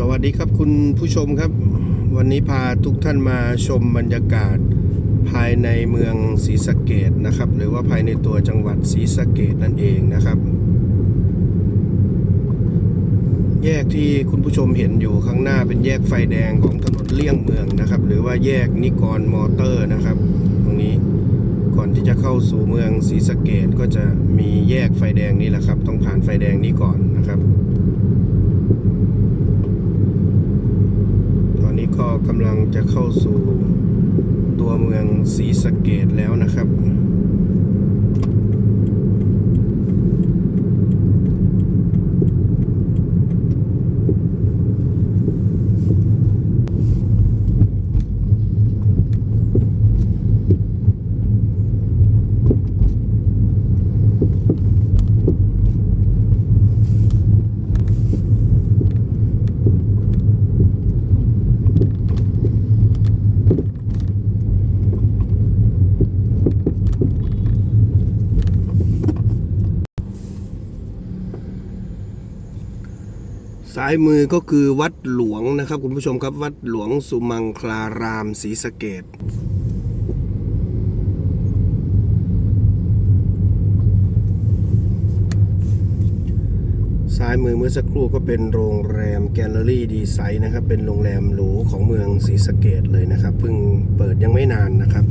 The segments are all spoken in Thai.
สวัสดีครับคุณผู้ชมครับ วันนี้พาทุกท่านมาชมบรรยากาศภายในเมืองศรีสะเกดนะครับ หรือว่าภายในตัวจังหวัดศรีสะเกดนั่นเองนะครับ แยกที่คุณผู้ชมเห็นอยู่ข้างหน้าเป็นแยกไฟแดงของถนนเลี่ยงเมืองนะครับ หรือว่าแยกนิกรมอเตอร์นะครับ ตรงนี้ก่อนที่จะเข้าสู่เมืองศรีสะเกดก็จะมีแยกไฟแดงนี่แหละครับ ต้องผ่านไฟแดงนี้ก่อนนะครับ ตอนนี้ ก็กำลังจะเข้าสู่ตัวเมืองศรีสะเกดแล้วนะครับ ซ้ายมือก็คือวัดหลวงนะครับ คุณผู้ชมครับวัดหลวงสุมังคลารามศรีสะเกดซ้ายมือเมื่อสักครู่ก็เป็นโรงแรมแกลเลอรี่ดีไซน์นะครับ เป็นโรงแรมหรูของเมืองศรีสะเกดเลยนะครับเพิ่งเปิดยังไม่นานนะครับ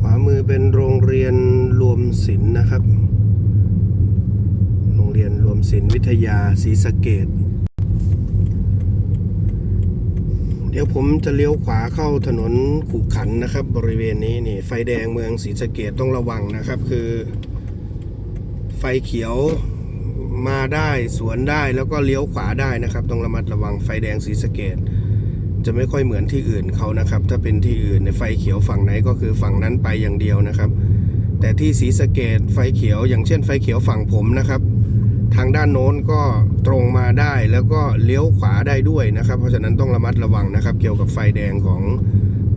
ขวามือเป็นโรงเรียนรวม ศิลป์นะครับ โรงเรียนรวมศิลป์วิทยาศรีสะเกดเดี๋ยวผมจะเลี้ยวขวาเข้าถนนขุขันนะครับ บริเวณนี้นี่ไฟแดงเมืองศรีสะเกดต้องระวังนะครับ คือ ไฟเขียวมาได้สวนได้แล้วก็เลี้ยวขวาได้นะครับ ต้องระมัดระวังไฟแดงศรีสะเกดจะไม่ค่อยเหมือนที่อื่นเขานะครับ ถ้าเป็นที่อื่นในไฟเขียวฝั่งไหนก็คือฝั่งนั้นไปอย่างเดียวนะครับ แต่ที่ศรีสะเกดไฟเขียวอย่างเช่นไฟเขียวฝั่งผมนะครับ ทางด้านโน้นก็ตรงมาได้แล้วก็เลี้ยวขวาได้ด้วยนะครับ เพราะฉะนั้นต้องระมัดระวังนะครับ เกี่ยวกับไฟแดงของ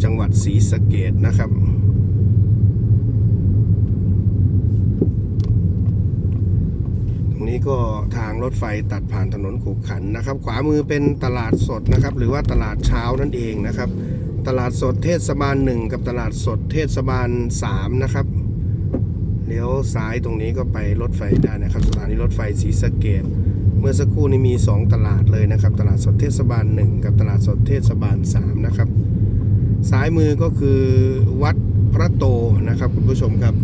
จังหวัดศรีสะเกดนะครับตรงนี้ก็ทางรถไฟตัดผ่านถนนขูขันนะครับ ขวามือเป็นตลาดสดนะครับ หรือว่าตลาดเช้านั่นเองนะครับ ตลาดสดเทศบาลหนึ่งกับตลาดสดเทศบาลสามนะครับ เลี้ยวซ้ายตรงนี้ก็ไปรถไฟได้นะครับ สถานีรถไฟศรีสะเกดเมื่อสักครู่นี้มี 2 ตลาดเลยนะครับ ตลาดสดเทศบาลหนึ่งกับตลาดสดเทศบาลสามนะครับ ซ้ายมือก็คือวัดพระโตนะครับคุณผู้ชมครับ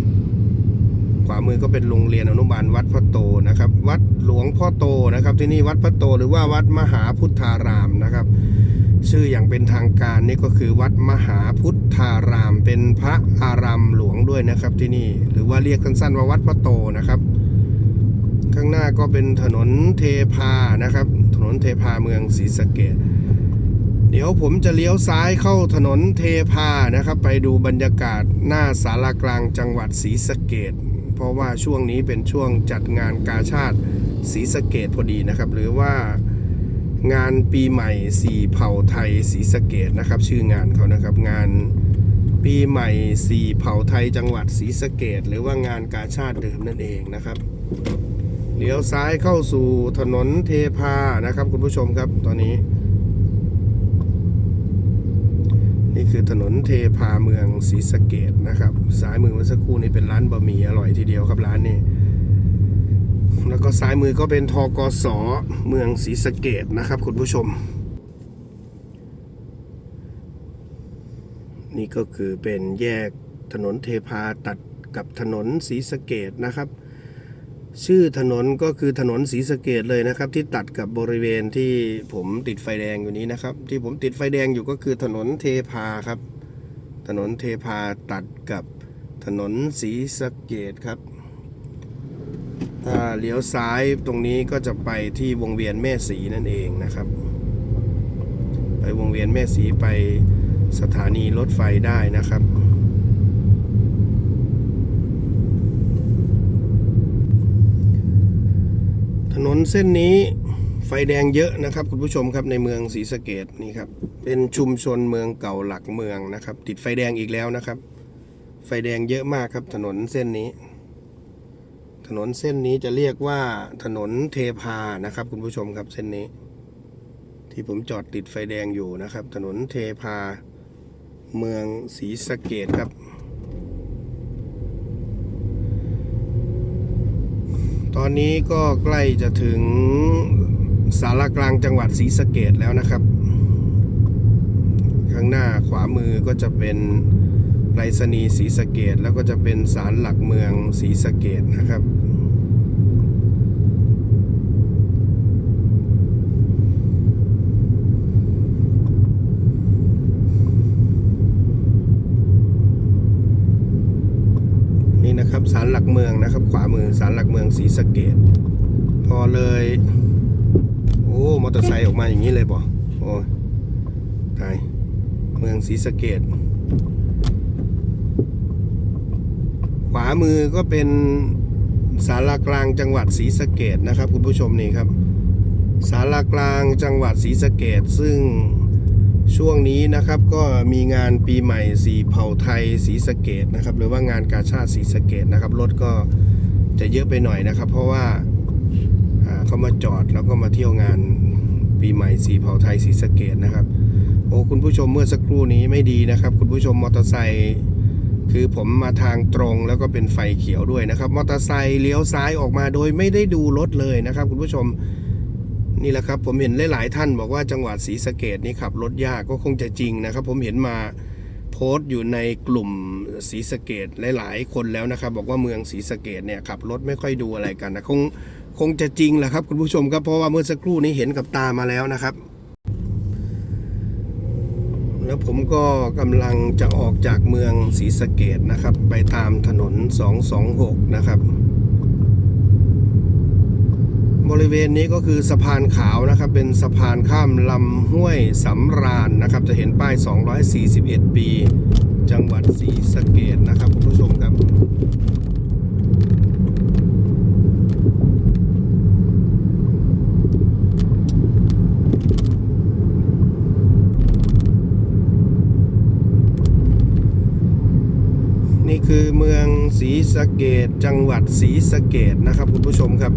ขวามือก็เป็นโรงเรียนอนุบาลวัดพระโตนะครับ วัดหลวงพ่อโตนะครับ ที่นี่วัดพระโตหรือว่าวัดมหาพุทธารามนะครับ ชื่ออย่างเป็นทางการนี่ก็คือวัดมหาพุท ธาราม เป็นพระอารามหลวงด้วยนะครับที่นี่ หรือว่าเรียกสั้นๆว่าวัดพระโตนะครับ ข้างหน้าก็เป็นถนนเทพานะครับ ถนนเทพาเมืองศรีสะเกดเดี๋ยวผมจะเลี้ยวซ้ายเข้าถนนเทพานะครับ ไปดูบรรยากาศหน้าสารากลางจังหวัดศรีสะเกดเพราะว่าช่วงนี้เป็นช่วงจัดงานกาชาติศรีสะเกดพอดีนะครับ หรือว่า งานปีใหม่สี่เผ่าไทยศรีสะเกดนะครับ ชื่องานเขานะครับ งานปีใหม่สี่เผ่าไทยจังหวัดศรีสะเกดหรือว่างานกาชาติเดิมนั่นเองนะครับเลี้ยวซ้ายเข้าสู่ถนนเทพานะครับ คุณผู้ชมครับตอนนี้ นี่คือถนนเทพาเมืองศรีสะเกดนะครับซ้ายมือเมื่อสักครู่นี้เป็นร้านบะหมี่อร่อยทีเดียวครับร้านนี้ แล้วก็ซ้ายมือก็เป็นทกสเมืองศรีสะเกดนะครับคุณผู้ชม นี่ก็คือเป็นแยกถนนเทพาตัดกับถนนศรีสะเกดนะครับ ชื่อถนนก็คือถนนศรีสะเกดเลยนะครับ ที่ตัดกับบริเวณที่ผมติดไฟแดงอยู่นี้นะครับ ที่ผมติดไฟแดงอยู่ก็คือถนนเทพาครับ ถนนเทพาตัดกับถนนศรีสะเกดครับ ถ้าเลี้ยวซ้ายตรงนี้ก็จะไปที่วงเวียนแม่สีนั่นเองนะครับ ไปวงเวียนแม่สีไปสถานีรถไฟได้นะครับ ถนนเส้นนี้ไฟแดงเยอะนะครับ คุณผู้ชมครับในเมืองศรีสะเกดนี่ครับ เป็นชุมชนเมืองเก่าหลักเมืองนะครับ ติดไฟแดงอีกแล้วนะครับ ไฟแดงเยอะมากครับถนนเส้นนี้ ถนนเส้นนี้จะเรียกว่าถนนเทพานะครับ คุณผู้ชมครับเส้นนี้ ที่ผมจอดติดไฟแดงอยู่นะครับ ถนนเทพา เมืองศรีสะเกดครับ ตอนนี้ก็ใกล้จะถึงสารกลางจังหวัดศรีสะเกดแล้วนะครับ ข้างหน้าขวามือก็จะเป็น ไปรษณีย์ศรีสะเกดแล้วก็จะเป็นศาลหลักเมืองศรีสะเกดนะครับ นี่นะครับศาลหลักเมืองนะครับ ขวามือศาลหลักเมืองศรีสะเกดพอเลย โอ้มอเตอร์ไซค์ออกมาอย่างนี้เลยบ่โอ้ตายเมืองศรีสะเกดข วามือก็เป็นศาลากลางจังหวัดศรีสะเกดนะครับคุณผู้ชมนี่ครับศาลากลางจังหวัดศรีสะเกดซึ่งช่วงนี้นะครับก็มีงานปีใหม่สีเผ่าไทยสีสะเกตนะครับ หรือว่างานกาชาติสีสะเกตนะครับรถก็จะเยอะไปหน่อยนะครับ เพราะว่าเขามาจอดแล้วก็มาเที่ยวงานปีใหม่สีเผ่าไทยสีสะเกตนะครับโอ้คุณผู้ชมเมื่อสักครู่นี้ไม่ดีนะครับ คุณผู้ชมมอเตอร์ไซค์ คือผมมาทางตรงแล้วก็เป็นไฟเขียวด้วยนะครับมอเตอร์ไซค์เลี้ยวซ้ายออกมาโดยไม่ได้ดูรถเลยนะครับ คุณผู้ชมนี่แหละครับผมเห็นหลาย ๆ ท่านบอกว่าจังหวัดศรีสะเกดนี่ขับรถยากก็คงจะจริงนะครับ ผมเห็นมาโพสต์อยู่ในกลุ่มศรีสะเกดหลาย ๆ คนแล้วนะครับ บอกว่าเมืองศรีสะเกดเนี่ยขับรถไม่ค่อยดูอะไรกันนะคงคงจะจริงแหละครับ คุณผู้ชมครับเพราะว่าเมื่อสักครู่นี้เห็นกับตามาแล้วนะครับ แล้วผมก็กำลังจะออกจากเมืองศรีสะเกดนะครับ ไปตามถนน 226 นะครับ บริเวณนี้ก็คือสะพานขาวนะครับ เป็นสะพานข้ามลำห้วยสำราญนะครับ จะเห็นป้าย 241 ปี จังหวัดศรีสะเกดนะครับคุณผู้ชมครับ นี่คือเมืองศรีสะเกดจังหวัดศรีสะเกดนะครับคุณผู้ชมครับ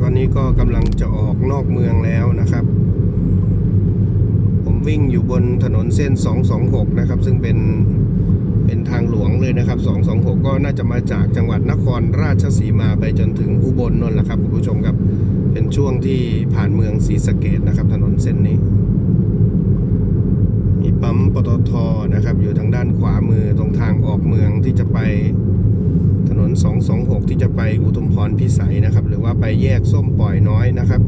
ตอนนี้ก็กำลังจะออกนอกเมืองแล้วนะครับ ผมวิ่งอยู่บนถนนเส้น 226 นะครับ ซึ่งเป็นเป็นทางหลวงเลยนะครับ 226 ก็น่าจะมาจากจังหวัดนครราชสีมาไปจนถึงอุบลนนท์แหละครับคุณผู้ชมครับ เป็นช่วงที่ผ่านเมืองศรีสะเกดนะครับ ถนนเส้นนี้ ปตทนะครับ อยู่ทางด้านขวามือตรงทางออกเมืองที่จะไปถนน 226 ที่จะไปอุทุมพรพิสัยนะครับ หรือว่าไปแยกส้มปล่อยน้อยนะครับ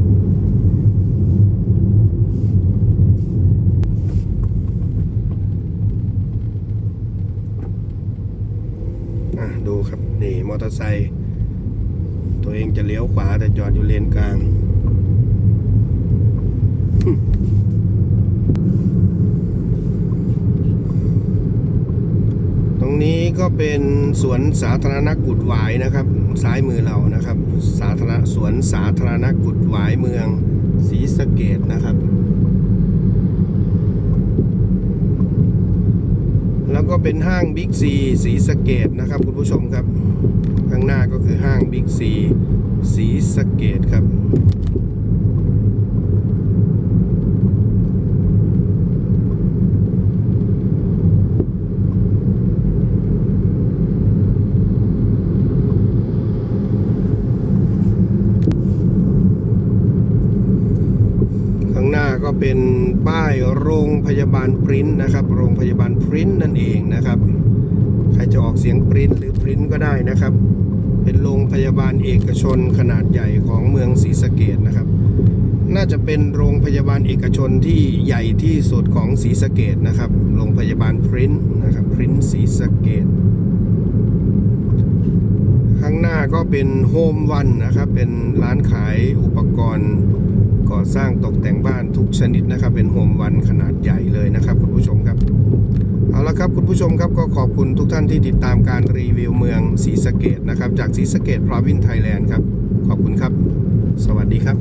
อะดูครับ นี่มอเตอร์ไซค์ตัวเองจะเลี้ยวขวาแต่จอดอยู่เลนกลาง ตรงนี้ ก็เป็นสวนสาธารณกุฎหวายนะครับซ้ายมือเรานะครับสาธารณสวนสาธารณกุฎหวายเมืองศรีสะเกดนะครับ แล้วก็เป็นห้างบิ๊กซีศรีสะเกดนะครับคุณผู้ชมครับ ข้างหน้าก็คือห้างบิ๊กซีศรีสะเกดครับ ข้างหน้าก็ เป็นป้ายโรงพยาบาลปริ้นนะครับ โรงพยาบาลปริ้นนั่นเองนะครับ ใครจะออกเสียงปริ้นหรือปริ้นก็ได้นะครับ เป็นโรงพยาบาลเอกชนขนาดใหญ่ของเมืองศรีสะเกดนะครับ น่าจะเป็นโรงพยาบาลเอกชนที่ใหญ่ที่สุดของศรีสะเกดนะครับ โรงพยาบาลปริ้นนะครับปริ้นศรีสะเกดข้างหน้าก็เป็นโฮมวันนะครับ เป็นร้านขายอุปกรณ์ ก่อสร้างตกแต่งบ้านทุกชนิดนะครับ เป็นโฮมวันขนาดใหญ่เลยนะครับคุณผู้ชมครับ เอาละครับคุณผู้ชมครับก็ขอบคุณทุกท่านที่ติดตามการรีวิวเมืองศรีสะเกดนะครับ จากศรีสะเกดพรอวินไทยแลนด์ครับ ขอบคุณครับ สวัสดีครับ